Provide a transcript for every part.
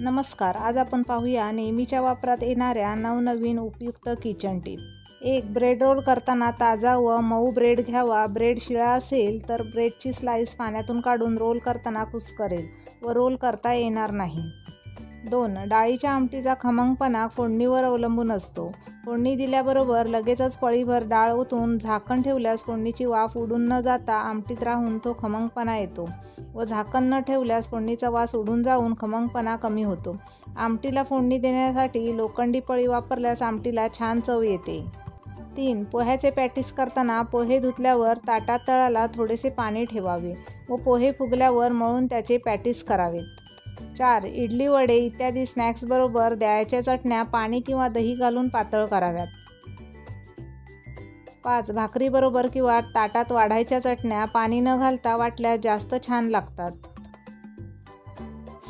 नमस्कार आज आपण पाहूया नेहमीच्या वापरात येणाऱ्या नवनवीन उपयुक्त किचन टीप. एक ब्रेड रोल करताना ताजा व मऊ ब्रेड घ्यावा. ब्रेड शिळा असेल तर ब्रेडची स्लाईस पाण्यातून काढून रोल करताना कुस्करेल व रोल करता येणार नाही. दोन डाळीच्या आमटीचा खमंगपणा फोडणीवर अवलंबून असतो. फोडणी दिल्याबरोबर लगेचच पळीभर डाळ ओतून झाकण ठेवल्यास फोडणीची वाफ उडून न जाता आमटीत राहून तो खमंगपणा येतो व झाकण न ठेवल्यास फोडणीचा वास उडून जाऊन खमंगपणा कमी होतो. आमटीला फोडणी देण्यासाठी लोखंडी पळी वापरल्यास आमटीला छान चव येते. तीन पोह्याचे पॅटीस करताना पोहे धुतल्यावर ताटात तळाला थोडेसे पाणी ठेवावे व पोहे फुगल्यावर मळून त्याचे पॅटीस करावेत. चार इडली वडे इत्यादी स्नॅक्सबरोबर द्यायच्या चटण्या पाणी किंवा दही घालून पातळ कराव्यात. पाच भाकरीबरोबर किंवा ताटात वाढायच्या चटण्या पाणी न घालता वाटल्यास जास्त छान लागतात.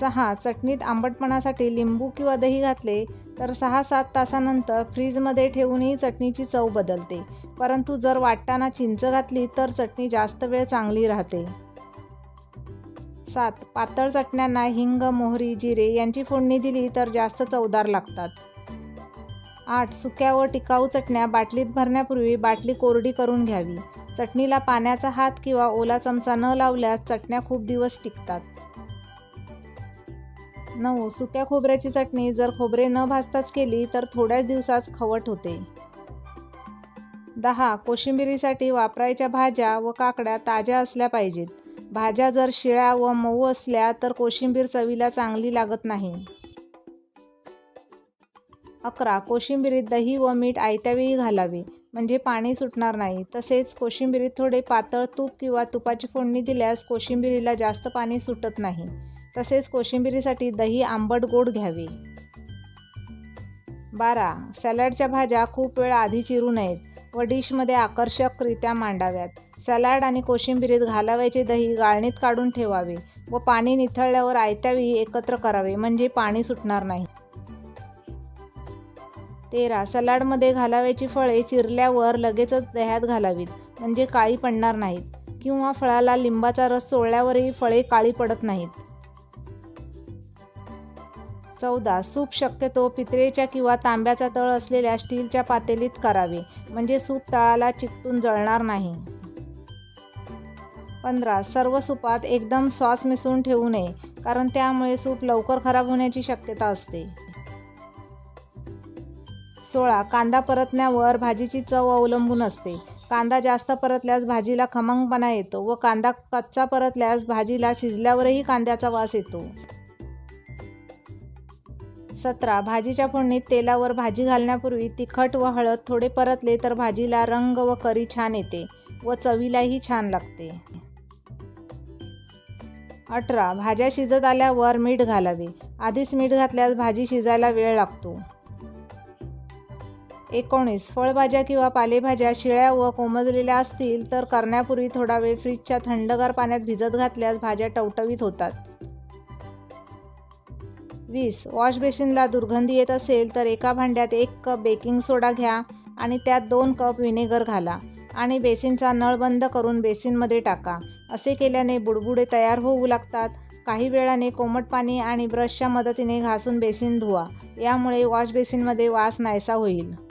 सहा चटणीत आंबटपणासाठी लिंबू किंवा दही घातले तर सहा सात तासानंतर फ्रीजमध्ये ठेवूनही चटणीची चव बदलते. परंतु जर वाटताना चिंच घातली तर चटणी जास्त वेळ चांगली राहते. सात पातळ चटण्यांना हिंग मोहरी जिरे यांची फोडणी दिली तर जास्त चवदार लागतात. आठ सुक्या व टिकाऊ चटण्या बाटलीत भरण्यापूर्वी बाटली कोरडी करून घ्यावी. चटणीला पाण्याचा हात किंवा ओला चमचा न लावल्यास चटण्या खूप दिवस टिकतात. नऊ सुक्या खोबऱ्याची चटणी जर खोबरे न भाजताच केली तर थोड्याच दिवसात खवट होते. दहा कोशिंबिरीसाठी वापरायच्या भाज्या व काकड्या ताज्या असल्या पाहिजेत. भाज्या जर शिळ्या व मऊ असल्या तर कोशिंबीर चवीला चांगली लागत नाही. अकरा कोशिंबिरीत दही व मीठ आयत्यावेळी घालावे. म्हणजे पाणी सुटणार नाही. तसेच कोशिंबिरीत थोडे पातळ तूप किंवा तुपाची फोडणी दिल्यास कोशिंबिरीला जास्त पाणी सुटत नाही. तसेच कोशिंबिरीसाठी दही आंबट गोड घ्यावे. बारा सॅलडच्या भाज्या खूप वेळ आधी चिरू नयेत व डिशमध्ये आकर्षकरित्या मांडाव्यात. सॅलाड आणि कोशिंबिरीत घालावायचे दही गाळणीत काढून ठेवावे व पाणी निथळल्यावर आयत्यावेळी एकत्र करावे म्हणजे पाणी सुटणार नाही. तेरा. सलाडमध्ये घालावयाची फळे चिरल्यावर लगेचच दह्यात घालावीत म्हणजे काळी पडणार नाहीत किंवा फळाला लिंबाचा रस सोडल्यावरही फळे काळी पडत नाहीत. चौदा. सूप शक्यतो पितळेच्या किंवा तांब्याचा तळ असलेल्या स्टीलच्या पातेलीत करावे म्हणजे सूप तळाला चिकटून जळणार नाही. पंधरा सर्व सूपात एकदम सॉस मिसळून ठेवू नये कारण त्यामुळे सूप लवकर खराब होण्याची शक्यता असते. सोळा कांदा परतण्यावर भाजीची चव अवलंबून असते. कांदा जास्त परतल्यास भाजीला खमंगपणा येतो व कांदा कच्चा परतल्यास भाजीला शिजल्यावरही कांद्याचा वास येतो. सतरा भाजीच्या फोडणीत तेलावर भाजी घालण्यापूर्वी तिखट व हळद थोडे परतले तर भाजीला रंग व करी छान येते व चवीलाही छान लागते. अठरा भाज्या शिजत आल्यावर मीठ घालावे. आधीच मीठ घातल्यास भाजी शिजायला वेळ लागतो. एकोणीस फळभाज्या किंवा पालेभाज्या शिळ्या व कोमजलेल्या असतील तर करण्यापूर्वी थोडा वेळ फ्रीजच्या थंडगार पाण्यात भिजत घातल्यास भाज्या टवटवीत होतात. वीस वॉश बेसिनला दुर्गंधी येत असेल तर एका भांड्यात एक कप बेकिंग सोडा घ्या आणि त्यात दोन कप व्हिनेगर घाला. आणि बेसिनचा नळ बंद करून बेसिनमध्ये टाका. असे केल्याने बुडबुडे तयार होऊ लागतात. काही वेळाने कोमट पाणी आणि ब्रशच्या मदतीने घासून बेसिन धुवा. यामुळे वॉश बेसिनमध्ये वास नाहीसा होईल.